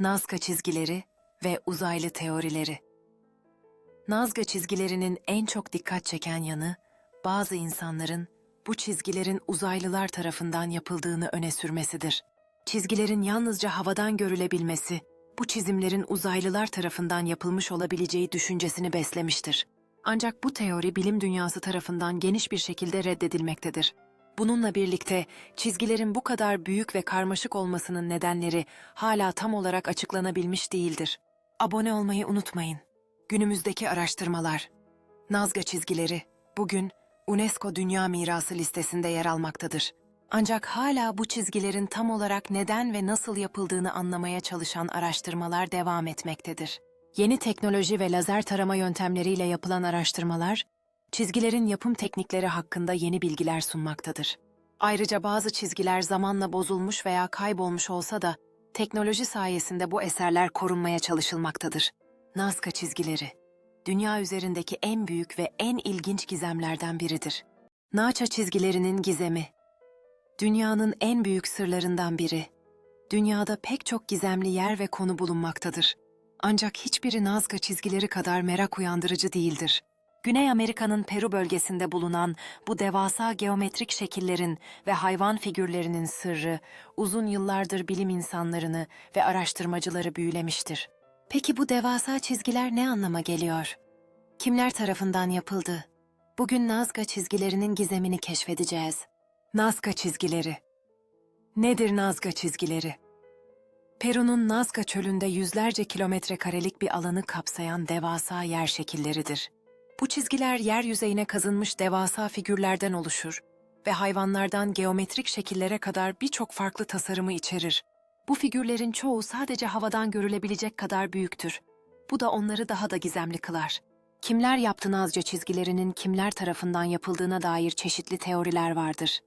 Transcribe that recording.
Nazca çizgileri ve uzaylı teorileri. Nazca çizgilerinin en çok dikkat çeken yanı, bazı insanların bu çizgilerin uzaylılar tarafından yapıldığını öne sürmesidir. Çizgilerin yalnızca havadan görülebilmesi, bu çizimlerin uzaylılar tarafından yapılmış olabileceği düşüncesini beslemiştir. Ancak bu teori bilim dünyası tarafından geniş bir şekilde reddedilmektedir. Bununla birlikte çizgilerin bu kadar büyük ve karmaşık olmasının nedenleri hala tam olarak açıklanabilmiş değildir. Abone olmayı unutmayın. Günümüzdeki araştırmalar. Nazca çizgileri bugün UNESCO Dünya Mirası listesinde yer almaktadır. Ancak hala bu çizgilerin tam olarak neden ve nasıl yapıldığını anlamaya çalışan araştırmalar devam etmektedir. Yeni teknoloji ve lazer tarama yöntemleriyle yapılan araştırmalar, çizgilerin yapım teknikleri hakkında yeni bilgiler sunmaktadır. Ayrıca bazı çizgiler zamanla bozulmuş veya kaybolmuş olsa da teknoloji sayesinde bu eserler korunmaya çalışılmaktadır. Nazca çizgileri, dünya üzerindeki en büyük ve en ilginç gizemlerden biridir. Naça çizgilerinin gizemi, dünyanın en büyük sırlarından biri. Dünyada pek çok gizemli yer ve konu bulunmaktadır. Ancak hiçbiri Nazca çizgileri kadar merak uyandırıcı değildir. Güney Amerika'nın Peru bölgesinde bulunan bu devasa geometrik şekillerin ve hayvan figürlerinin sırrı uzun yıllardır bilim insanlarını ve araştırmacıları büyülemiştir. Peki bu devasa çizgiler ne anlama geliyor? Kimler tarafından yapıldı? Bugün Nazca çizgilerinin gizemini keşfedeceğiz. Nazca çizgileri. Nedir Nazca çizgileri? Peru'nun Nazca çölünde yüzlerce kilometre karelik bir alanı kapsayan devasa yer şekilleridir. Bu çizgiler yer yüzeyine kazınmış devasa figürlerden oluşur ve hayvanlardan geometrik şekillere kadar birçok farklı tasarımı içerir. Bu figürlerin çoğu sadece havadan görülebilecek kadar büyüktür. Bu da onları daha da gizemli kılar. Kimler yaptı Nazca çizgilerinin kimler tarafından yapıldığına dair çeşitli teoriler vardır.